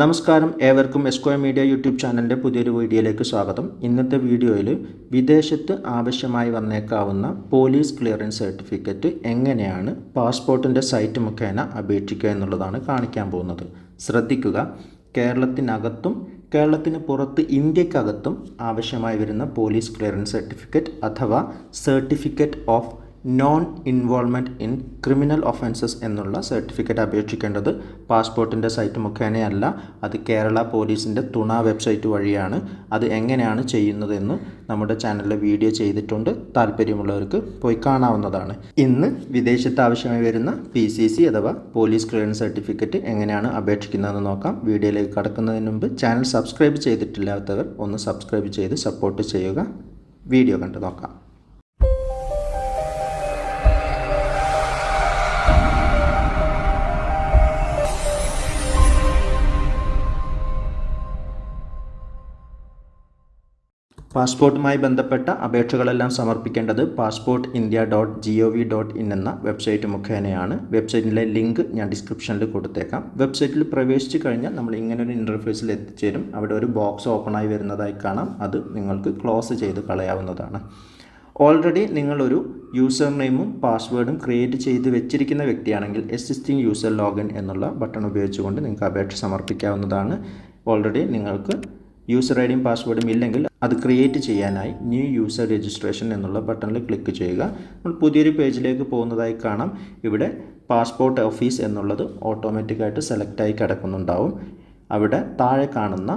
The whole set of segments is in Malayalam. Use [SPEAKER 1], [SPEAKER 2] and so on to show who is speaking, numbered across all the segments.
[SPEAKER 1] നമസ്കാരം. ഏവർക്കും എസ്കോയ മീഡിയ യൂട്യൂബ് ചാനലിന്റെ പുതിയൊരു വീഡിയോയിലേക്ക് സ്വാഗതം. ഇന്നത്തെ വീഡിയോയിൽ വിദേശത്ത് ആവശ്യമായി വന്നേക്കാവുന്ന പോലീസ് ക്ലിയറൻസ് സർട്ടിഫിക്കറ്റ് എങ്ങനെയാണ് പാസ്പോർട്ടിന്റെ സൈറ്റ് മുഖേന അപേക്ഷിക്കുക എന്നുള്ളതാണ് കാണിക്കാൻ പോകുന്നത്. ശ്രദ്ധിക്കുക കേരളത്തിനകത്തും കേരളത്തിന് പുറത്ത് ഇന്ത്യക്കകത്തും ആവശ്യമായി വരുന്ന പോലീസ് ക്ലിയറൻസ് സർട്ടിഫിക്കറ്റ് അഥവാ certificate of non involvement in criminal offences എന്നുള്ള സർട്ടിഫിക്കറ്റ് അപേക്ഷിക്കേണ്ടത് പാസ്പോർട്ടിന്റെ സൈറ്റ് മുഖേനയല്ല. അത് കേരള പോലീസിന്റെ തുണ വെബ്സൈറ്റ് വഴിയാണ്. അത് എങ്ങനെയാണ് ചെയ്യുന്നതെന്ന് നമ്മുടെ ചാനലിൽ വീഡിയോ ചെയ്തിട്ടുണ്ട്. താല്പര്യമുള്ളവർക്ക് പോയി കാണാവുന്നതാണ്. ഇന്ന് വിദേശത്ത് ആവശ്യമായി വരുന്ന പി സി സി അഥവാ പോലീസ് ക്ലിയറൻസ് സർട്ടിഫിക്കറ്റ് എങ്ങനെയാണ് അപേക്ഷിക്കുന്നതെന്ന് നോക്കാം. വീഡിയോയിലേക്ക് കടക്കുന്നതിന് മുമ്പ് ചാനൽ സബ്സ്ക്രൈബ് ചെയ്തിട്ടില്ലാത്തവർ ഒന്ന് സബ്സ്ക്രൈബ് ചെയ്ത് സപ്പോർട്ട് ചെയ്യുക. വീഡിയോ കണ്ടു നോക്കാം. പാസ്പോർട്ടുമായി ബന്ധപ്പെട്ട അപേക്ഷകളെല്ലാം സമർപ്പിക്കേണ്ടത് passport India dot G O V dot in എന്ന വെബ്സൈറ്റ് മുഖേനയാണ്. വെബ്സൈറ്റിലെ ലിങ്ക് ഞാൻ ഡിസ്ക്രിപ്ഷനിൽ കൊടുത്തേക്കാം. വെബ്സൈറ്റിൽ പ്രവേശിച്ച് കഴിഞ്ഞാൽ നമ്മൾ ഇങ്ങനെ ഒരു ഇന്റർഫേസിൽ എത്തിച്ചേരും. അവിടെ ഒരു ബോക്സ് ഓപ്പണായി വരുന്നതായി കാണാം. അത് നിങ്ങൾക്ക് ക്ലോസ് ചെയ്ത് കളയാവുന്നതാണ്. ഓൾറെഡി നിങ്ങളൊരു യൂസർ നെയിമും പാസ്വേഡും ക്രിയേറ്റ് ചെയ്ത് വെച്ചിരിക്കുന്ന വ്യക്തിയാണെങ്കിൽ എസിസ്റ്റിംഗ് യൂസർ ലോഗിൻ എന്നുള്ള ബട്ടൺ ഉപയോഗിച്ചുകൊണ്ട് നിങ്ങൾക്ക് അപേക്ഷ സമർപ്പിക്കാവുന്നതാണ്. ഓൾറെഡി നിങ്ങൾക്ക് യൂസർ ഐ ഡിയും പാസ്വേഡും ഇല്ലെങ്കിൽ അത് ക്രിയേറ്റ് ചെയ്യാനായി ന്യൂ യൂസർ രജിസ്ട്രേഷൻ എന്നുള്ള ബട്ടണിൽ ക്ലിക്ക് ചെയ്യുക. നമ്മൾ പുതിയൊരു പേജിലേക്ക് പോകുന്നതായി കാണാം. ഇവിടെ പാസ്പോർട്ട് ഓഫീസ് എന്നുള്ളത് ഓട്ടോമാറ്റിക്കായിട്ട് സെലക്റ്റായി കിടക്കുന്നുണ്ടാവും. അവിടെ താഴെ കാണുന്ന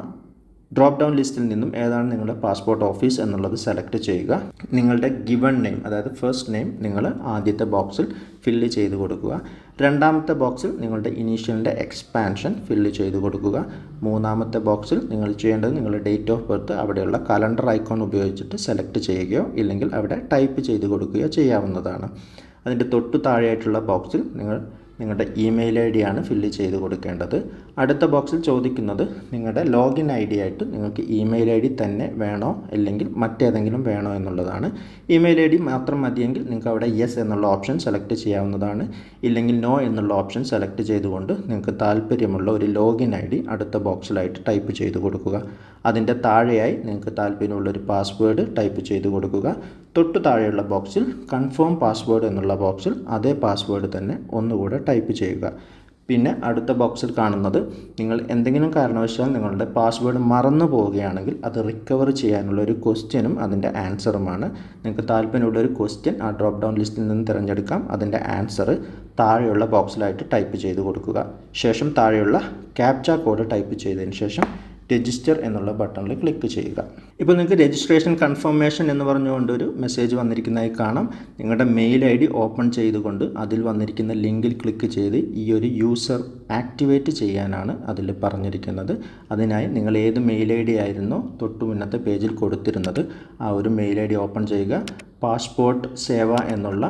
[SPEAKER 1] ഡ്രോപ്പ് ഡൗൺ ലിസ്റ്റിൽ നിന്നും ഏതാണ് നിങ്ങളുടെ പാസ്പോർട്ട് ഓഫീസ് എന്നുള്ളത് സെലക്ട് ചെയ്യുക. നിങ്ങളുടെ ഗിവൺ നെയിം അതായത് ഫസ്റ്റ് നെയിം നിങ്ങൾ ആദ്യത്തെ ബോക്സിൽ ഫില്ല് ചെയ്ത് കൊടുക്കുക. രണ്ടാമത്തെ ബോക്സിൽ നിങ്ങളുടെ ഇനീഷ്യലിന്റെ എക്സ്പാൻഷൻ ഫില്ല് ചെയ്ത് കൊടുക്കുക. മൂന്നാമത്തെ ബോക്സിൽ നിങ്ങൾ ചെയ്യേണ്ടത് നിങ്ങളുടെ ഡേറ്റ് ഓഫ് ബർത്ത് അവിടെയുള്ള കലണ്ടർ ഐക്കോൺ ഉപയോഗിച്ചിട്ട് സെലക്ട് ചെയ്യുകയോ ഇല്ലെങ്കിൽ അവിടെ ടൈപ്പ് ചെയ്ത് കൊടുക്കുകയോ ചെയ്യാവുന്നതാണ്. അതിന്റെ തൊട്ടു താഴെയായിട്ടുള്ള ബോക്സിൽ നിങ്ങൾ നിങ്ങളുടെ ഇമെയിൽ ഐ ഡിയാണ് ഫില്ല് ചെയ്ത് കൊടുക്കേണ്ടത്. അടുത്ത ബോക്സിൽ ചോദിക്കുന്നത് നിങ്ങളുടെ ലോഗിൻ ഐ ഡി ആയിട്ട് നിങ്ങൾക്ക് ഇമെയിൽ ഐ ഡി തന്നെ വേണോ അല്ലെങ്കിൽ മറ്റേതെങ്കിലും വേണോ എന്നുള്ളതാണ്. ഇമെയിൽ ഐ ഡി മാത്രം മതിയെങ്കിൽ നിങ്ങൾക്ക് അവിടെ യെസ് എന്നുള്ള ഓപ്ഷൻ സെലക്ട് ചെയ്യാവുന്നതാണ്. ഇല്ലെങ്കിൽ നോ എന്നുള്ള ഓപ്ഷൻ സെലക്ട് ചെയ്തുകൊണ്ട് നിങ്ങൾക്ക് താല്പര്യമുള്ള ഒരു ലോഗിൻ ഐ ഡി അടുത്ത ബോക്സിലായിട്ട് ടൈപ്പ് ചെയ്ത് കൊടുക്കുക. അതിന്റെ താഴെയായി നിങ്ങൾക്ക് താല്പര്യമുള്ള ഒരു പാസ്വേഡ് ടൈപ്പ് ചെയ്ത് കൊടുക്കുക. തൊട്ടു താഴെയുള്ള ബോക്സിൽ കൺഫേം പാസ്വേഡ് എന്നുള്ള ബോക്സിൽ അതേ പാസ്വേഡ് തന്നെ ഒന്നുകൂടെ ടൈപ്പ് ചെയ്യുക. പിന്നെ അടുത്ത ബോക്സിൽ കാണുന്നത് നിങ്ങൾ എന്തെങ്കിലും കാരണവശാൽ നിങ്ങളുടെ പാസ്വേഡ് മറന്നു പോവുകയാണെങ്കിൽ അത് റിക്കവർ ചെയ്യാനുള്ള ഒരു ക്വസ്റ്റ്യനും അതിന്റെ ആൻസറുമാണ്. നിങ്ങൾക്ക് താല്പര്യമുള്ള ഒരു ക്വസ്റ്റ്യൻ ആ ഡ്രോപ്പ് ഡൗൺ ലിസ്റ്റിൽ നിന്ന് തിരഞ്ഞെടുക്കാം. അതിന്റെ ആൻസർ താഴെയുള്ള ബോക്സിലായിട്ട് ടൈപ്പ് ചെയ്ത് കൊടുക്കുക. ശേഷം താഴെയുള്ള ക്യാപ്ച കോഡ് ടൈപ്പ് ചെയ്തതിന് ശേഷം രജിസ്റ്റർ എന്നുള്ള ബട്ടണിൽ ക്ലിക്ക് ചെയ്യുക. ഇപ്പോൾ നിങ്ങൾക്ക് രജിസ്ട്രേഷൻ കൺഫർമേഷൻ എന്ന് പറഞ്ഞുകൊണ്ട് ഒരു മെസ്സേജ് വന്നിരിക്കുന്നതായി കാണാം. നിങ്ങളുടെ മെയിൽ ഐ ഡി ഓപ്പൺ ചെയ്തുകൊണ്ട് അതിൽ വന്നിരിക്കുന്ന ലിങ്കിൽ ക്ലിക്ക് ചെയ്ത് ഈ ഒരു യൂസർ ആക്ടിവേറ്റ് ചെയ്യാനാണ് അതിൽ പറഞ്ഞിരിക്കുന്നത്. അതിനായി നിങ്ങൾ ഏത് മെയിൽ ഐ ഡി ആയിരുന്നോ തൊട്ടു മുന്നത്തെ പേജിൽ കൊടുത്തിരുന്നത് ആ ഒരു മെയിൽ ഐ ഡി ഓപ്പൺ ചെയ്യുക. പാസ്പോർട്ട് സേവ എന്നുള്ള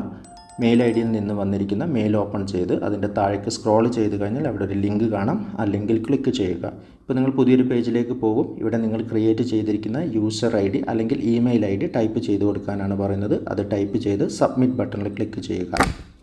[SPEAKER 1] മെയിൽ ഐ ഡിയിൽ നിന്ന് വന്നിരിക്കുന്ന മെയിൽ ഓപ്പൺ ചെയ്ത് അതിന്റെ താഴേക്ക് സ്ക്രോൾ ചെയ്ത് കഴിഞ്ഞാൽ അവിടെ ഒരു ലിങ്ക് കാണാം. ആ ലിങ്കിൽ ക്ലിക്ക് ചെയ്യുക. ഇപ്പോൾ നിങ്ങൾ പുതിയൊരു പേജിലേക്ക് പോകും. ഇവിടെ നിങ്ങൾ ക്രിയേറ്റ് ചെയ്തിരിക്കുന്ന യൂസർ ഐ ഡി അല്ലെങ്കിൽ ഇമെയിൽ ഐ ഡി ടൈപ്പ് ചെയ്ത് കൊടുക്കാനാണ് പറയുന്നത്. അത് ടൈപ്പ് ചെയ്ത് സബ്മിറ്റ് ബട്ടണിൽ ക്ലിക്ക് ചെയ്യുക.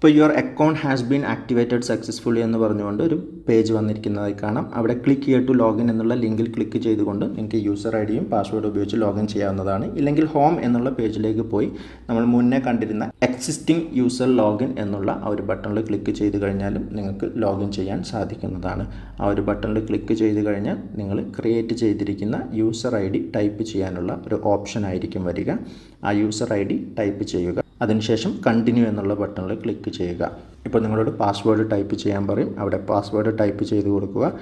[SPEAKER 1] ഇപ്പോൾ your account has been activated successfully എന്ന് പറഞ്ഞുകൊണ്ട് ഒരു പേജ് വന്നിരിക്കുന്നതായി കാണാം. അവിടെ ക്ലിക്ക് ചെയ്യുക ടു ലോഗിൻ എന്നുള്ള ലിങ്കിൽ ക്ലിക്ക് ചെയ്തുകൊണ്ട് നിങ്ങൾക്ക് യൂസർ ഐ ഡിയും പാസ്വേഡ് ഉപയോഗിച്ച് ലോഗിൻ ചെയ്യാവുന്നതാണ്. ഇല്ലെങ്കിൽ ഹോം എന്നുള്ള പേജിലേക്ക് പോയി നമ്മൾ മുന്നേ കണ്ടിരുന്ന എക്സിസ്റ്റിംഗ് യൂസർ ലോഗിൻ എന്നുള്ള ആ ഒരു ബട്ടണിൽ ക്ലിക്ക് ചെയ്ത് കഴിഞ്ഞാലും നിങ്ങൾക്ക് ലോഗിൻ ചെയ്യാൻ സാധിക്കുന്നതാണ്. ആ ഒരു ബട്ടണിൽ ക്ലിക്ക് ചെയ്ത് കഴിഞ്ഞാൽ നിങ്ങൾ ക്രിയേറ്റ് ചെയ്തിരിക്കുന്ന യൂസർ ഐ ഡി ടൈപ്പ് ചെയ്യാനുള്ള ഒരു ഓപ്ഷൻ ആയിരിക്കും വരിക. ആ യൂസർ ഐ ഡി ടൈപ്പ് ചെയ്യുക. അതിനുശേഷം കണ്ടിന്യൂ എന്നുള്ള ബട്ടണിൽ ക്ലിക്ക് ചെയ്യുക. ഇപ്പോൾ നിങ്ങളോട് പാസ്വേഡ് ടൈപ്പ് ചെയ്യാൻ പറയും. അവിടെ പാസ്വേഡ് ടൈപ്പ് ചെയ്ത് കൊടുക്കുക.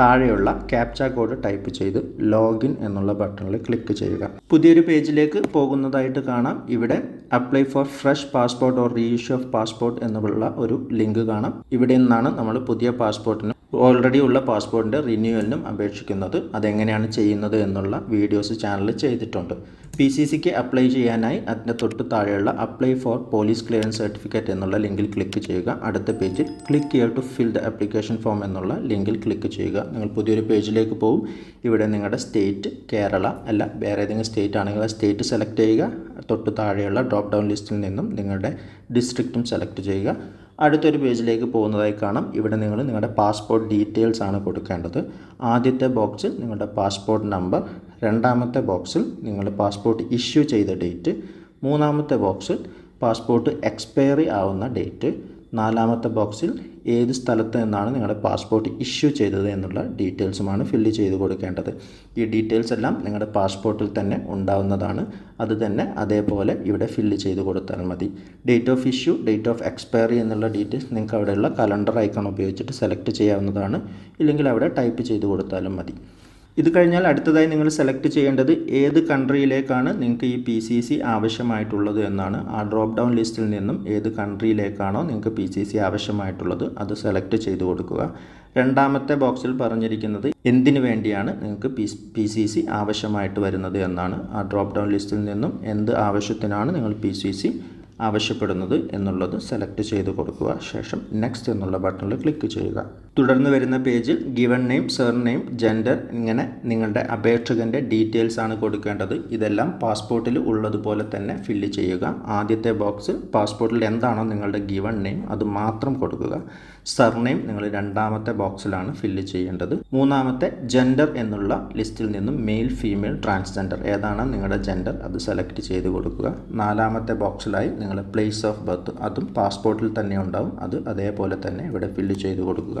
[SPEAKER 1] താഴെയുള്ള ക്യാപ്ച കോഡ് ടൈപ്പ് ചെയ്ത് ലോഗിൻ എന്നുള്ള ബട്ടണിൽ ക്ലിക്ക് ചെയ്യുക. പുതിയൊരു പേജിലേക്ക് പോകുന്നതായിട്ട് കാണാം. ഇവിടെ apply for fresh passport or reissue of passport എന്നുള്ള ഒരു ലിങ്ക് കാണാം. ഇവിടെ നിന്നാണ് നമ്മൾ പുതിയ പാസ്പോർട്ടിന് ഓൾറെഡി ഉള്ള പാസ്പോർട്ടിന്റെ റിന്യൂവലിനും അപേക്ഷിക്കുന്നത് അതെങ്ങനെയാണ് ചെയ്യുന്നത് എന്നുള്ള വീഡിയോസ് ചാനലിൽ ചെയ്തിട്ടുണ്ട്. പി സി സിക്ക് അപ്ലൈ ചെയ്യാനായി അതിന്റെ തൊട്ട് താഴെയുള്ള apply for police clearance certificate എന്നുള്ള ലിങ്കിൽ ക്ലിക്ക് ചെയ്യുക. അടുത്ത പേജിൽ ക്ലിക്ക് ചെയ്യുക to fill the application form എന്നുള്ള ലിങ്കിൽ ക്ലിക്ക് ചെയ്യുക. നിങ്ങൾ പുതിയൊരു പേജിലേക്ക് പോകും ഇവിടെ നിങ്ങളുടെ സ്റ്റേറ്റ് കേരള അല്ല വേറെ ഏതെങ്കിലും സ്റ്റേറ്റ് ആണെങ്കിൽ ആ സ്റ്റേറ്റ് സെലക്ട് ചെയ്യുക. തൊട്ട് താഴെയുള്ള ഡ്രോപ്പ് ഡൗൺ ലിസ്റ്റിൽ നിന്നും നിങ്ങളുടെ ഡിസ്ട്രിക്റ്റും സെലക്ട് ചെയ്യുക. അടുത്തൊരു പേജിലേക്ക് പോകുന്നതായി കാണാം. ഇവിടെ നിങ്ങൾ നിങ്ങളുടെ പാസ്പോർട്ട് ഡീറ്റെയിൽസ് ആണ് കൊടുക്കേണ്ടത്. ആദ്യത്തെ ബോക്സിൽ നിങ്ങളുടെ പാസ്പോർട്ട് നമ്പർ രണ്ടാമത്തെ ബോക്സിൽ നിങ്ങൾ പാസ്പോർട്ട് ഇഷ്യൂ ചെയ്ത ഡേറ്റ് മൂന്നാമത്തെ ബോക്സിൽ പാസ്പോർട്ട് എക്സ്പയറി ആവുന്ന ഡേറ്റ് നാലാമത്തെ ബോക്സിൽ ഏത് സ്ഥലത്ത് നിന്നാണ് നിങ്ങളുടെ പാസ്പോർട്ട് ഇഷ്യൂ ചെയ്തത് എന്നുള്ള ഡീറ്റെയിൽസുമാണ് ഫില്ല് ചെയ്ത് കൊടുക്കേണ്ടത്. ഈ ഡീറ്റെയിൽസ് എല്ലാം നിങ്ങളുടെ പാസ്പോർട്ടിൽ തന്നെ ഉണ്ടാവുന്നതാണ്. അത് തന്നെ അതേപോലെ ഇവിടെ ഫില്ല് ചെയ്ത് കൊടുത്താൽ മതി. Date of issue date of expiry എന്നുള്ള ഡീറ്റെയിൽസ് നിങ്ങൾക്ക് അവിടെയുള്ള കലണ്ടർ ഐക്കൺ ഉപയോഗിച്ചിട്ട് സെലക്ട് ചെയ്യാവുന്നതാണ്. ഇല്ലെങ്കിൽ അവിടെ ടൈപ്പ് ചെയ്ത് കൊടുത്താലും മതി. ഇത് കഴിഞ്ഞാൽ അടുത്തതായി നിങ്ങൾ സെലക്ട് ചെയ്യേണ്ടത് ഏത് കൺട്രിയിലേക്കാണ് നിങ്ങൾക്ക് ഈ പി സി സി ആവശ്യമായിട്ടുള്ളത് എന്നാണ്. ആ ഡ്രോപ്പ് ഡൗൺ ലിസ്റ്റിൽ നിന്നും ഏത് കൺട്രിയിലേക്കാണോ നിങ്ങൾക്ക് പി സി സി ആവശ്യമായിട്ടുള്ളത് അത് സെലക്ട് ചെയ്ത് കൊടുക്കുക. രണ്ടാമത്തെ ബോക്സിൽ പറഞ്ഞിരിക്കുന്നത് എന്തിനു വേണ്ടിയാണ് നിങ്ങൾക്ക് പി സി സി ആവശ്യമായിട്ട് വരുന്നത് എന്നാണ്. ആ ഡ്രോപ്പ് ഡൗൺ ലിസ്റ്റിൽ നിന്നും എന്ത് ആവശ്യത്തിനാണ് നിങ്ങൾ പി സി സി ആവശ്യപ്പെടുന്നത് എന്നുള്ളത് സെലക്ട് ചെയ്ത് കൊടുക്കുക. ശേഷം നെക്സ്റ്റ് എന്നുള്ള ബട്ടണിൽ ക്ലിക്ക് ചെയ്യുക. തുടർന്ന് വരുന്ന പേജിൽ given name surname gender ഇങ്ങനെ നിങ്ങളുടെ അപേക്ഷകന്റെ ഡീറ്റെയിൽസ് ആണ് കൊടുക്കേണ്ടത്. ഇതെല്ലാം പാസ്പോർട്ടിൽ ഉള്ളതുപോലെ തന്നെ ഫില്ല് ചെയ്യുക. ആദ്യത്തെ ബോക്സിൽ പാസ്പോർട്ടിൽ എന്താണോ നിങ്ങളുടെ ഗിവൺ നെയിം അത് മാത്രം കൊടുക്കുക. സർനെയിം നിങ്ങൾ രണ്ടാമത്തെ ബോക്സിലാണ് ഫില്ല് ചെയ്യേണ്ടത്. മൂന്നാമത്തെ ജെൻഡർ എന്നുള്ള ലിസ്റ്റിൽ നിന്നും മെയിൽ ഫീമെയിൽ ട്രാൻസ്ജെൻഡർ ഏതാണ് നിങ്ങളുടെ ജെൻഡർ അത് സെലക്ട് ചെയ്ത് കൊടുക്കുക. നാലാമത്തെ ബോക്സിലായി നിങ്ങളുടെ പ്ലേസ് ഓഫ് ബർത്ത് അതും പാസ്പോർട്ടിൽ തന്നെ ഉണ്ടാവും. അത് അതേപോലെ തന്നെ ഇവിടെ ഫില്ല് ചെയ്ത് കൊടുക്കുക.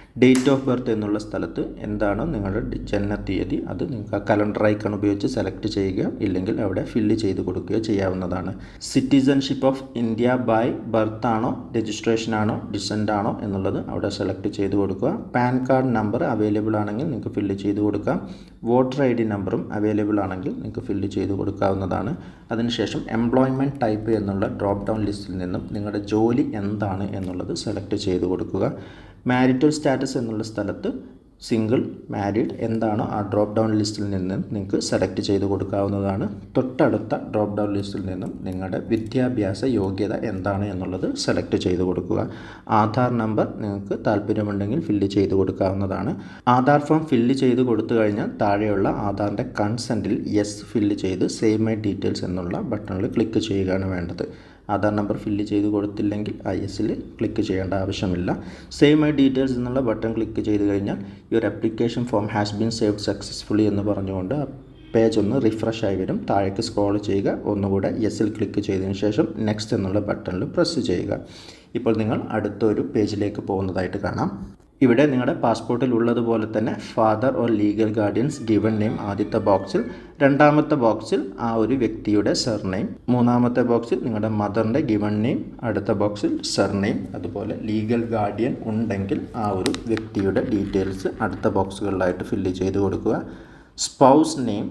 [SPEAKER 1] ഡേറ്റ് ഓഫ് ബർത്ത് എന്നുള്ള സ്ഥലത്ത് എന്താണോ നിങ്ങളുടെ ജനന തീയതി അത് നിങ്ങൾക്ക് ആ കലണ്ടർ ഐക്കൺ ഉപയോഗിച്ച് സെലക്ട് ചെയ്യുകയോ ഇല്ലെങ്കിൽ അവിടെ ഫില്ല് ചെയ്ത് കൊടുക്കുകയോ ചെയ്യാവുന്നതാണ്. Citizenship of India by birth ആണോ രജിസ്ട്രേഷൻ ആണോ ഡിസെന്റ് ആണോ എന്നുള്ളത് അവിടെ സെലക്ട് ചെയ്ത് കൊടുക്കുക. പാൻ കാർഡ് നമ്പർ അവൈലബിൾ ആണെങ്കിൽ നിങ്ങൾക്ക് ഫില്ല് ചെയ്ത് കൊടുക്കാം. വോട്ടർ ഐ ഡി നമ്പറും അവൈലബിൾ ആണെങ്കിൽ നിങ്ങൾക്ക് ഫില്ല് ചെയ്ത് കൊടുക്കാവുന്നതാണ്. അതിനുശേഷം എംപ്ലോയ്മെന്റ് ടൈപ്പ് എന്നുള്ള ഡ്രോപ്പ് ഡൗൺ ലിസ്റ്റിൽ നിന്നും നിങ്ങളുടെ ജോലി എന്താണ് എന്നുള്ളത് സെലക്ട് ചെയ്ത് കൊടുക്കുക. മാരിറ്റൽ സ്റ്റാറ്റസ് എന്നുള്ള സ്ഥലത്ത് സിംഗിൾ മാരീഡ് എന്താണോ ആ ഡ്രോപ്പ് ഡൗൺ ലിസ്റ്റിൽ നിന്ന് നിങ്ങൾക്ക് സെലക്ട് ചെയ്ത് കൊടുക്കാവുന്നതാണ്. തൊട്ടടുത്ത ഡ്രോപ്പ് ഡൗൺ ലിസ്റ്റിൽ നിന്നും നിങ്ങളുടെ വിദ്യാഭ്യാസ യോഗ്യത എന്താണ് എന്നുള്ളത് സെലക്ട് ചെയ്ത് കൊടുക്കുക. ആധാർ നമ്പർ നിങ്ങൾക്ക് താല്പര്യമുണ്ടെങ്കിൽ ഫില്ല് ചെയ്ത് കൊടുക്കാവുന്നതാണ്. ആധാർ ഫോം ഫില്ല് ചെയ്ത് കൊടുത്തു കഴിഞ്ഞാൽ താഴെയുള്ള ആധാറിന്റെ കൺസെന്റിൽ യെസ് ഫില്ല് ചെയ്ത് സേവ് മൈ ഡീറ്റെയിൽസ് എന്നുള്ള ബട്ടണിൽ ക്ലിക്ക് ചെയ്യുകയാണ് വേണ്ടത്. ആധാർ നമ്പർ ഫില്ല് ചെയ്ത് കൊടുത്തില്ലെങ്കിൽ ഐ എസിൽ ക്ലിക്ക് ചെയ്യേണ്ട ആവശ്യമില്ല. സേവ് മൈ ഡീറ്റെയിൽസ് എന്നുള്ള ബട്ടൺ ക്ലിക്ക് ചെയ്ത് കഴിഞ്ഞാൽ your application form has been saved successfully എന്ന് പറഞ്ഞുകൊണ്ട് പേജ് ഒന്ന് റിഫ്രഷ് ആയി വരും. താഴേക്ക് സ്ക്രോൾ ചെയ്യുക. ഒന്നുകൂടെ യെസിൽ ക്ലിക്ക് ചെയ്തതിന് ശേഷം നെക്സ്റ്റ് എന്നുള്ള ബട്ടണിൽ പ്രസ് ചെയ്യുക. ഇപ്പോൾ നിങ്ങൾ അടുത്തൊരു പേജിലേക്ക് പോകുന്നതായിട്ട് കാണാം. ഇവിടെ നിങ്ങളുടെ പാസ്പോർട്ടിൽ ഉള്ളതുപോലെ തന്നെ father or legal guardian's given name ആദ്യത്തെ ബോക്സിൽ രണ്ടാമത്തെ ബോക്സിൽ ആ ഒരു വ്യക്തിയുടെ സർനെയിം മൂന്നാമത്തെ ബോക്സിൽ നിങ്ങളുടെ മദറിന്റെ ഗിവൺ നെയിം അടുത്ത ബോക്സിൽ സർനെയിം അതുപോലെ ലീഗൽ ഗാർഡിയൻ ഉണ്ടെങ്കിൽ ആ ഒരു വ്യക്തിയുടെ ഡീറ്റെയിൽസ് അടുത്ത ബോക്സുകളിലായിട്ട് ഫില്ല് ചെയ്ത് കൊടുക്കുക. സ്പൗസ് നെയിം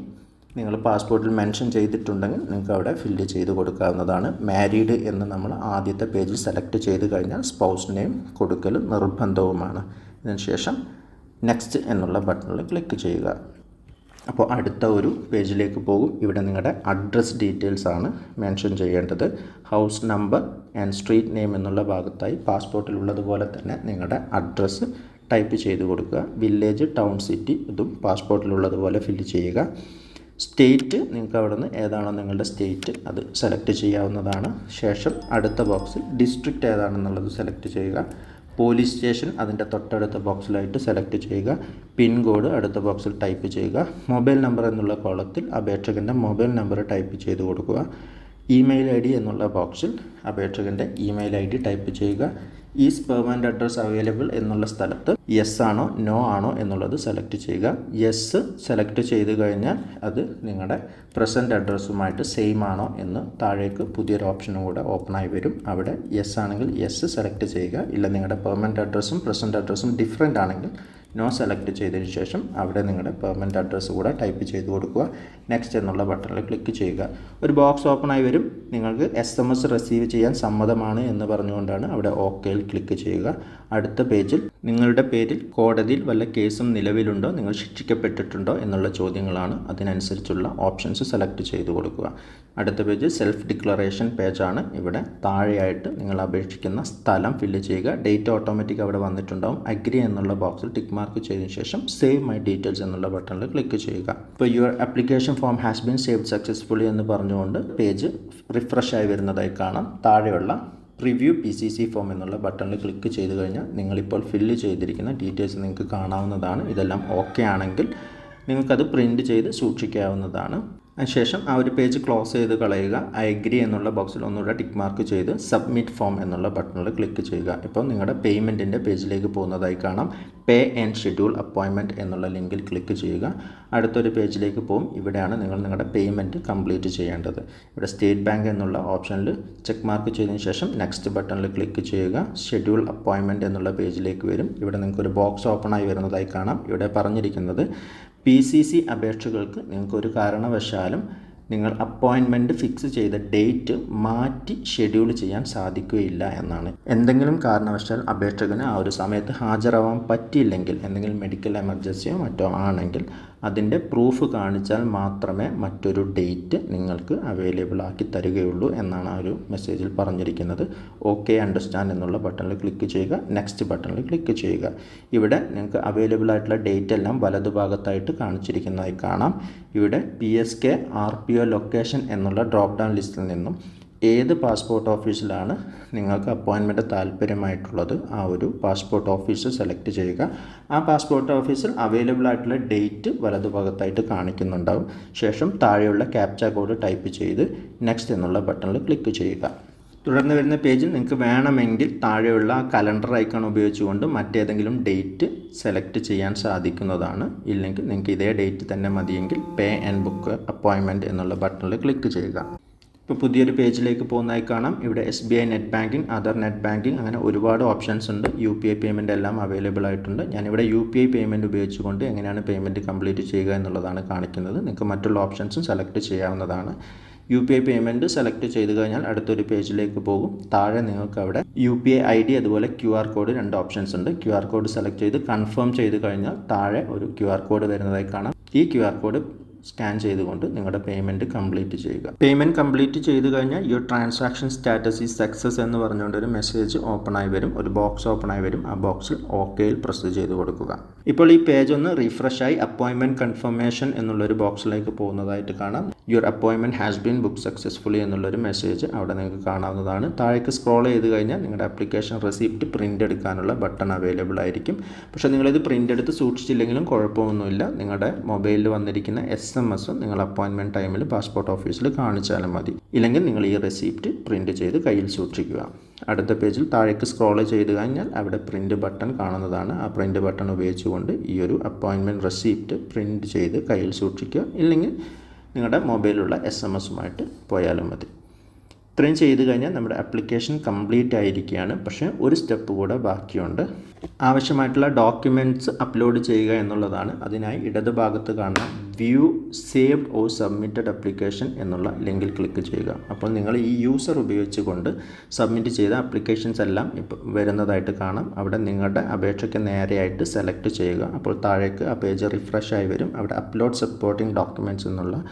[SPEAKER 1] നിങ്ങൾ പാസ്പോർട്ടിൽ മെൻഷൻ ചെയ്തിട്ടുണ്ടെങ്കിൽ നിങ്ങൾക്ക് അവിടെ ഫില്ല് ചെയ്ത് കൊടുക്കാവുന്നതാണ്. മാരീഡ് എന്ന് നമ്മൾ ആദ്യത്തെ പേജിൽ സെലക്ട് ചെയ്ത് കഴിഞ്ഞാൽ സ്പൗസ് നെയിം കൊടുക്കൽ നിർബന്ധവുമാണ്. ഇതിനുശേഷം നെക്സ്റ്റ് എന്നുള്ള ബട്ടണിൽ ക്ലിക്ക് ചെയ്യുക. അപ്പോൾ അടുത്ത ഒരു പേജിലേക്ക് പോകും. ഇവിടെ നിങ്ങളുടെ അഡ്രസ് ഡീറ്റെയിൽസ് ആണ് മെൻഷൻ ചെയ്യേണ്ടത്. House number and street name എന്നുള്ള ഭാഗത്തായി പാസ്പോർട്ടിൽ ഉള്ളതുപോലെ തന്നെ നിങ്ങളുടെ അഡ്രസ്സ് ടൈപ്പ് ചെയ്ത് കൊടുക്കുക. വില്ലേജ് ടൗൺ സിറ്റി ഇതും പാസ്പോർട്ടിലുള്ളതുപോലെ ഫില്ല് ചെയ്യുക. സ്റ്റേറ്റ് നിങ്ങൾക്ക് അവിടെ നിന്ന് ഏതാണോ നിങ്ങളുടെ സ്റ്റേറ്റ് അത് സെലക്ട് ചെയ്യാവുന്നതാണ്. ശേഷം അടുത്ത ബോക്സിൽ ഡിസ്ട്രിക്റ്റ് ഏതാണെന്നുള്ളത് സെലക്ട് ചെയ്യുക. പോലീസ് സ്റ്റേഷൻ അതിന്റെ തൊട്ടടുത്ത ബോക്സിലായിട്ട് സെലക്ട് ചെയ്യുക. പിൻകോഡ് അടുത്ത ബോക്സിൽ ടൈപ്പ് ചെയ്യുക. മൊബൈൽ നമ്പർ എന്നുള്ള കോളത്തിൽ അപേക്ഷകന്റെ മൊബൈൽ നമ്പർ ടൈപ്പ് ചെയ്ത് കൊടുക്കുക. ഇമെയിൽ ഐ ഡി എന്നുള്ള ബോക്സിൽ അപേക്ഷകന്റെ ഇമെയിൽ ഐ ഡി ടൈപ്പ് ചെയ്യുക. ഈസ് പെർമനന്റ് അഡ്രസ് അവൈലബിൾ എന്നുള്ള സ്ഥലത്ത് യെസ് ആണോ നോ ആണോ എന്നുള്ളത് സെലക്ട് ചെയ്യുക. യെസ് സെലക്ട് ചെയ്ത് കഴിഞ്ഞാൽ അത് നിങ്ങളുടെ പ്രസന്റ് അഡ്രസ്സുമായിട്ട് സെയിം ആണോ എന്ന് താഴേക്ക് പുതിയൊരു ഓപ്ഷനും കൂടെ ഓപ്പൺ ആയി വരും. അവിടെ യെസ് ആണെങ്കിൽ യെസ് സെലക്ട് ചെയ്യുക. ഇല്ല നിങ്ങളുടെ പെർമനന്റ് അഡ്രസ്സും പ്രസന്റ് അഡ്രസ്സും ഡിഫറെന്റ് ആണെങ്കിൽ നോ സെലക്ട് ചെയ്തതിന് ശേഷം അവിടെ നിങ്ങളുടെ പെർമനന്റ് അഡ്രസ്സ് കൂടെ ടൈപ്പ് ചെയ്ത് കൊടുക്കുക. നെക്സ്റ്റ് എന്നുള്ള ബട്ടണിൽ ക്ലിക്ക് ചെയ്യുക. ഒരു ബോക്സ് ഓപ്പൺ ആയി വരും. നിങ്ങൾക്ക് എസ് എം എസ് റിസീവ് ചെയ്യാൻ സമ്മതമാണ് എന്ന് പറഞ്ഞുകൊണ്ടാണ് അവിടെ ഓക്കെയിൽ ക്ലിക്ക് ചെയ്യുക. അടുത്ത പേജിൽ നിങ്ങളുടെ പേരിൽ കോടതിയിൽ വല്ല കേസും നിലവിലുണ്ടോ? നിങ്ങൾ ശിക്ഷിക്കപ്പെട്ടിട്ടുണ്ടോ? എന്നുള്ള ചോദ്യങ്ങളാണ് അതിനനുസരിച്ചുള്ള ഓപ്ഷൻസ് സെലക്ട് ചെയ്ത് കൊടുക്കുക. അടുത്ത പേജ് സെൽഫ് ഡിക്ലറേഷൻ പേജാണ്. ഇവിടെ താഴെയായിട്ട് നിങ്ങൾ അപേക്ഷിക്കുന്ന സ്ഥലം ഫില്ല് ചെയ്യുക. ഡേറ്റ് ഓട്ടോമാറ്റിക് അവിടെ വന്നിട്ടുണ്ടാവും. അഗ്രി എന്നുള്ള ബോക്സിൽ ടിക്ക് മാർക്ക് ചെയ്തതിന് ശേഷം സേവ് മൈ ഡീറ്റെയിൽസ് എന്നുള്ള ബട്ടണിൽ ക്ലിക്ക് ചെയ്യുക. ഇപ്പോൾ your application form has been saved successfully എന്ന് പറഞ്ഞുകൊണ്ട് പേജ് റിഫ്രഷ് ആയി വരുന്നതായി കാണാം. താഴെയുള്ള preview P C C form എന്നുള്ള ബട്ടണിൽ ക്ലിക്ക് ചെയ്ത് കഴിഞ്ഞാൽ നിങ്ങളിപ്പോൾ ഫില്ല് ചെയ്തിരിക്കുന്ന ഡീറ്റെയിൽസ് നിങ്ങൾക്ക് കാണാവുന്നതാണ്. ഇതെല്ലാം ഓക്കെ ആണെങ്കിൽ നിങ്ങൾക്കത് പ്രിന്റ് ചെയ്ത് സൂക്ഷിക്കാവുന്നതാണ്. അതിനുശേഷം ആ ഒരു പേജ് ക്ലോസ് ചെയ്ത് കളയുക. ഐ അഗ്രി എന്നുള്ള ബോക്സിൽ ഒന്നുകൂടെ ടിക്ക് മാർക്ക് ചെയ്ത് സബ്മിറ്റ് ഫോം എന്നുള്ള ബട്ടണിൽ ക്ലിക്ക് ചെയ്യുക. ഇപ്പോൾ നിങ്ങളുടെ പേയ്മെന്റിന്റെ പേജിലേക്ക് പോകുന്നതായി കാണാം. പേ ആൻഡ് ഷെഡ്യൂൾ അപ്പോയിൻമെന്റ് എന്നുള്ള ലിങ്കിൽ ക്ലിക്ക് ചെയ്യുക. അടുത്തൊരു പേജിലേക്ക് പോകും ഇവിടെയാണ് നിങ്ങൾ നിങ്ങളുടെ പേയ്മെന്റ് കംപ്ലീറ്റ് ചെയ്യേണ്ടത്. ഇവിടെ സ്റ്റേറ്റ് ബാങ്ക് എന്നുള്ള ഓപ്ഷനിൽ ചെക്ക് മാർക്ക് ചെയ്തതിന് ശേഷം നെക്സ്റ്റ് ബട്ടണിൽ ക്ലിക്ക് ചെയ്യുക. ഷെഡ്യൂൾ അപ്പോയിൻമെന്റ് എന്നുള്ള പേജിലേക്ക് വരും. ഇവിടെ നിങ്ങൾക്കൊരു ബോക്സ് ഓപ്പൺ ആയി വരുന്നതായി കാണാം. ഇവിടെ പറഞ്ഞിരിക്കുന്നത് പി സി സി അപേക്ഷകൾക്ക് നിങ്ങൾക്കൊരു കാരണവശാലും നിങ്ങൾ അപ്പോയിൻമെന്റ് ഫിക്സ് ചെയ്ത ഡേറ്റ് മാറ്റി ഷെഡ്യൂൾ ചെയ്യാൻ സാധിക്കുകയില്ല എന്നാണ്. എന്തെങ്കിലും കാരണവശാൽ അപേക്ഷകന് ആ ഒരു സമയത്ത് ഹാജരാവാൻ പറ്റിയില്ലെങ്കിൽ എന്തെങ്കിലും മെഡിക്കൽ എമർജൻസിയോ മറ്റോ ആണെങ്കിൽ അതിന്റെ പ്രൂഫ് കാണിച്ചാൽ മാത്രമേ മറ്റൊരു ഡേറ്റ് നിങ്ങൾക്ക് അവൈലബിൾ ആക്കി തരികയുള്ളൂ എന്നാണ് ആ ഒരു മെസ്സേജിൽ പറഞ്ഞിരിക്കുന്നത്. ഓക്കെ അണ്ടർസ്റ്റാൻഡ് എന്നുള്ള ബട്ടണിൽ ക്ലിക്ക് ചെയ്യുക. നെക്സ്റ്റ് ബട്ടണിൽ ക്ലിക്ക് ചെയ്യുക. ഇവിടെ നിങ്ങൾക്ക് അവൈലബിൾ ആയിട്ടുള്ള ഡേറ്റ് എല്ലാം വലതുഭാഗത്തായിട്ട് കാണിച്ചിരിക്കുന്നതായി കാണാം. ഇവിടെ P S K R P O location എന്നുള്ള ഡ്രോപ്പ് ഡൗൺ ലിസ്റ്റിൽ നിന്നും ഏത് പാസ്പോർട്ട് ഓഫീസിലാണ് നിങ്ങൾക്ക് അപ്പോയിൻമെന്റ് താല്പര്യമായിട്ടുള്ളത് ആ ഒരു പാസ്പോർട്ട് ഓഫീസ് സെലക്ട് ചെയ്യുക. ആ പാസ്പോർട്ട് ഓഫീസിൽ അവൈലബിൾ ആയിട്ടുള്ള ഡേറ്റ് വലതുഭാഗത്തായിട്ട് കാണിക്കുന്നുണ്ടാവും. ശേഷം താഴെയുള്ള ക്യാപ്ച കോഡ് ടൈപ്പ് ചെയ്ത് നെക്സ്റ്റ് എന്നുള്ള ബട്ടണിൽ ക്ലിക്ക് ചെയ്യുക. തുടർന്ന് വരുന്ന പേജിൽ നിങ്ങൾക്ക് വേണമെങ്കിൽ താഴെയുള്ള കലണ്ടർ ഐക്കൺ ഉപയോഗിച്ചുകൊണ്ട് മറ്റേതെങ്കിലും ഡേറ്റ് സെലക്ട് ചെയ്യാൻ സാധിക്കുന്നതാണ്. ഇല്ലെങ്കിൽ നിങ്ങൾക്ക് ഇതേ ഡേറ്റ് തന്നെ മതിയെങ്കിൽ പേ ആൻഡ് ബുക്ക് അപ്പോയിൻമെന്റ് എന്നുള്ള ബട്ടണിൽ ക്ലിക്ക് ചെയ്യുക. ഇപ്പോൾ പുതിയൊരു പേജിലേക്ക് പോകുന്നതായി കാണാം. ഇവിടെ S B I net banking other net banking അങ്ങനെ ഒരുപാട് ഓപ്ഷൻസ് ഉണ്ട്. യു പി ഐ പേയ്മെന്റ് എല്ലാം അവൈലബിൾ ആയിട്ടുണ്ട്. ഞാനിവിടെ യു പി ഐ പേയ്മെന്റ് ഉപയോഗിച്ചുകൊണ്ട് എങ്ങനെയാണ് പേയ്മെന്റ് കംപ്ലീറ്റ് ചെയ്യുക എന്നുള്ളതാണ് കാണിക്കുന്നത്. നിങ്ങൾക്ക് മറ്റുള്ള ഓപ്ഷൻസും സെലക്ട് ചെയ്യാവുന്നതാണ്. U P I payment select ചെയ്ത് കഴിഞ്ഞാൽ അടുത്തൊരു പേജിലേക്ക് പോകും. താഴെ നിങ്ങൾക്ക് അവിടെ U P I I D അതുപോലെ ക്യു ആർ കോഡ് രണ്ട് ഓപ്ഷൻസ് ഉണ്ട്. ക്യു ആർ കോഡ് സെലക്ട് ചെയ്ത് കൺഫേം ചെയ്ത് കഴിഞ്ഞാൽ താഴെ ഒരു ക്യു ആർ കോഡ് വരുന്നതായി കാണാം. ഈ ക്യു ആർ കോഡ് സ്കാൻ ചെയ്തുകൊണ്ട് നിങ്ങളുടെ പേയ്മെന്റ് കംപ്ലീറ്റ് ചെയ്യുക. പേയ്മെന്റ് കംപ്ലീറ്റ് ചെയ്ത് കഴിഞ്ഞാൽ your transaction status is success എന്ന് പറഞ്ഞുകൊണ്ട് ഒരു മെസ്സേജ് ഓപ്പൺ ആയി വരും. ഒരു ബോക്സ് ഓപ്പൺ ആയി വരും. ആ ബോക്സിൽ ഓക്കെയിൽ പ്രസ് ചെയ്ത് കൊടുക്കുക. ഇപ്പോൾ ഈ പേജ് ഒന്ന് റിഫ്രഷ് ആയി അപ്പോയിൻമെന്റ് കൺഫർമേഷൻ എന്നുള്ളൊരു ബോക്സിലേക്ക് പോകുന്നതായിട്ട് കാണാം. യുവർ അപ്പോയിൻമെന്റ് ഹാസ് ബീൻ ബുക്ക് സക്സസ്ഫുള്ളി എന്നുള്ളൊരു മെസ്സേജ് അവിടെ നിങ്ങൾക്ക് കാണാവുന്നതാണ്. താഴേക്ക് സ്ക്രോൾ ചെയ്ത് കഴിഞ്ഞാൽ നിങ്ങളുടെ ആപ്ലിക്കേഷൻ റെസിപ്റ്റ് പ്രിന്റ് എടുക്കാനുള്ള ബട്ടൺ അവൈലബിൾ ആയിരിക്കും. പക്ഷേ നിങ്ങളിത് പ്രിന്റ് എടുത്ത് സൂക്ഷിച്ചില്ലെങ്കിലും കുഴപ്പമൊന്നുമില്ല. നിങ്ങളുടെ മൊബൈലിൽ വന്നിരിക്കുന്ന എസ് എം എസ് നിങ്ങൾ അപ്പോയിൻമെന്റ് ടൈമിൽ പാസ്പോർട്ട് ഓഫീസിൽ കാണിച്ചാലും മതി. ഇല്ലെങ്കിൽ നിങ്ങൾ ഈ റെസിപ്റ്റ് പ്രിന്റ് ചെയ്ത് കയ്യിൽ സൂക്ഷിക്കുക. അടുത്ത പേജിൽ താഴേക്ക് സ്ക്രോൾ ചെയ്ത് കഴിഞ്ഞാൽ അവിടെ പ്രിന്റ് ബട്ടൺ കാണുന്നതാണ്. ആ പ്രിന്റ് ബട്ടൺ ഉപയോഗിച്ചുകൊണ്ട് ഈ ഒരു അപ്പോയിൻമെന്റ് റെസിപ്റ്റ് പ്രിന്റ് ചെയ്ത് കയ്യിൽ സൂക്ഷിക്കുക. ഇല്ലെങ്കിൽ നിങ്ങളുടെ മൊബൈലിലുള്ള എസ് എം എസുമായിട്ട് പോയാലും മതി. ഇത്രയും ചെയ്ത് കഴിഞ്ഞാൽ നമ്മുടെ അപ്ലിക്കേഷൻ കംപ്ലീറ്റ് ആയിരിക്കുകയാണ്. പക്ഷേ ഒരു സ്റ്റെപ്പ് കൂടെ ബാക്കിയുണ്ട്. ആവശ്യമായിട്ടുള്ള ഡോക്യുമെന്റ്സ് അപ്ലോഡ് ചെയ്യുക എന്നുള്ളതാണ്. അതിനായി ഇടത് ഭാഗത്ത് കാണുന്ന view saved or submitted application എന്നുള്ള ലിങ്കിൽ ക്ലിക്ക് ചെയ്യുക. അപ്പോൾ നിങ്ങൾ ഈ യൂസർ ഉപയോഗിച്ചുകൊണ്ട് സബ്മിറ്റ് ചെയ്ത അപ്ലിക്കേഷൻസ് എല്ലാം ഇപ്പോൾ വരുന്നതായിട്ട് കാണാം. അവിടെ നിങ്ങളുടെ അപേക്ഷയ്ക്ക് നേരെയായിട്ട് സെലക്ട് ചെയ്യുക. അപ്പോൾ താഴേക്ക് ആ പേജ് റിഫ്രഷ് ആയി വരും. അവിടെ അപ്ലോഡ് സപ്പോർട്ടിംഗ് ഡോക്യുമെന്റ്സ് എന്നുള്ള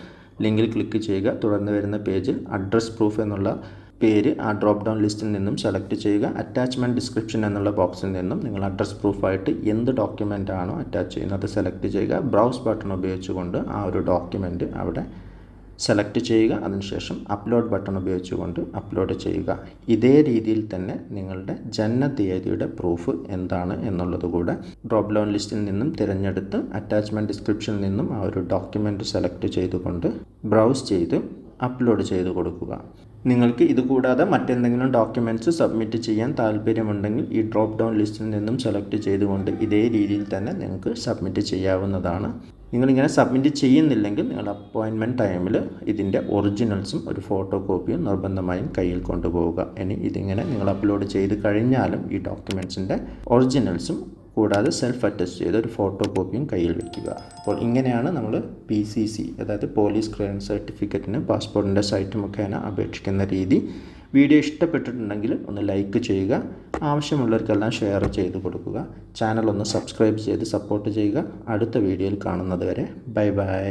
[SPEAKER 1] ലിങ്കിൽ ക്ലിക്ക് ചെയ്യുക. തുടർന്ന് വരുന്ന പേജിൽ അഡ്രസ് പ്രൂഫ് എന്നുള്ള പേര് ആ ഡ്രോപ്പ് ഡൗൺ ലിസ്റ്റിൽ നിന്നും സെലക്ട് ചെയ്യുക. അറ്റാച്ച്മെന്റ് ഡിസ്ക്രിപ്ഷൻ എന്നുള്ള ബോക്സിൽ നിന്നും നിങ്ങൾ അഡ്രസ് പ്രൂഫായിട്ട് എന്ത് ഡോക്യുമെന്റ് ആണോ അറ്റാച്ച് ചെയ്യുന്നത് സെലക്ട് ചെയ്യുക. ബ്രൗസ് ബട്ടൺ ഉപയോഗിച്ചുകൊണ്ട് ആ ഒരു ഡോക്യുമെന്റ് അവിടെ സെലക്ട് ചെയ്യുക. അതിനുശേഷം അപ്ലോഡ് ബട്ടൺ ഉപയോഗിച്ചുകൊണ്ട് അപ്ലോഡ് ചെയ്യുക. ഇതേ രീതിയിൽ തന്നെ നിങ്ങളുടെ ജനന തീയതിയുടെ പ്രൂഫ് എന്താണ് എന്നുള്ളത് കൂടെ ഡ്രോപ്പ് ഡൗൺ ലിസ്റ്റിൽ നിന്നും തിരഞ്ഞെടുത്ത് അറ്റാച്ച്മെന്റ് ഡിസ്ക്രിപ്ഷനിൽ നിന്നും ആ ഒരു ഡോക്യുമെന്റ് സെലക്ട് ചെയ്തുകൊണ്ട് ബ്രൗസ് ചെയ്ത് അപ്ലോഡ് ചെയ്ത് കൊടുക്കുക. നിങ്ങൾക്ക് ഇതുകൂടാതെ മറ്റെന്തെങ്കിലും ഡോക്യുമെന്റ്സ് സബ്മിറ്റ് ചെയ്യാൻ താല്പര്യമുണ്ടെങ്കിൽ ഈ ഡ്രോപ്പ് ഡൗൺ ലിസ്റ്റിൽ നിന്നും സെലക്ട് ചെയ്തുകൊണ്ട് ഇതേ രീതിയിൽ തന്നെ നിങ്ങൾക്ക് സബ്മിറ്റ് ചെയ്യാവുന്നതാണ്. നിങ്ങളിങ്ങനെ സബ്മിറ്റ് ചെയ്യുന്നില്ലെങ്കിൽ നിങ്ങളുടെ അപ്പോയിൻമെന്റ് ടൈമിൽ ഇതിന്റെ ഒറിജിനൽസും ഒരു ഫോട്ടോ കോപ്പിയും നിർബന്ധമായും കയ്യിൽ കൊണ്ടുപോവുക. ഇനി ഇതിങ്ങനെ നിങ്ങൾ അപ്ലോഡ് ചെയ്ത് കഴിഞ്ഞാലും ഈ ഡോക്യുമെന്റ്സിന്റെ ഒറിജിനൽസും കൂടാതെ സെൽഫ് അറ്റസ്റ്റ് ചെയ്ത ഒരു ഫോട്ടോ കോപ്പിയും കയ്യിൽ വയ്ക്കുക അപ്പോൾ ഇങ്ങനെയാണ് നമ്മൾ പി സി സി അതായത് പോലീസ് ക്ലിയറൻസ് സർട്ടിഫിക്കറ്റിന് പാസ്പോർട്ടിന്റെ സൈറ്റ് മുഖേന അപേക്ഷിക്കുന്ന രീതി. വീഡിയോ ഇഷ്ടപ്പെട്ടിട്ടുണ്ടെങ്കിൽ ഒന്ന് ലൈക്ക് ചെയ്യുക. ആവശ്യമുള്ളവർക്കെല്ലാം ഷെയർ ചെയ്ത് കൊടുക്കുക. ചാനൽ ഒന്ന് സബ്സ്ക്രൈബ് ചെയ്ത് സപ്പോർട്ട് ചെയ്യുക. അടുത്ത വീഡിയോയിൽ കാണുന്നത് വരെ ബൈ ബൈ.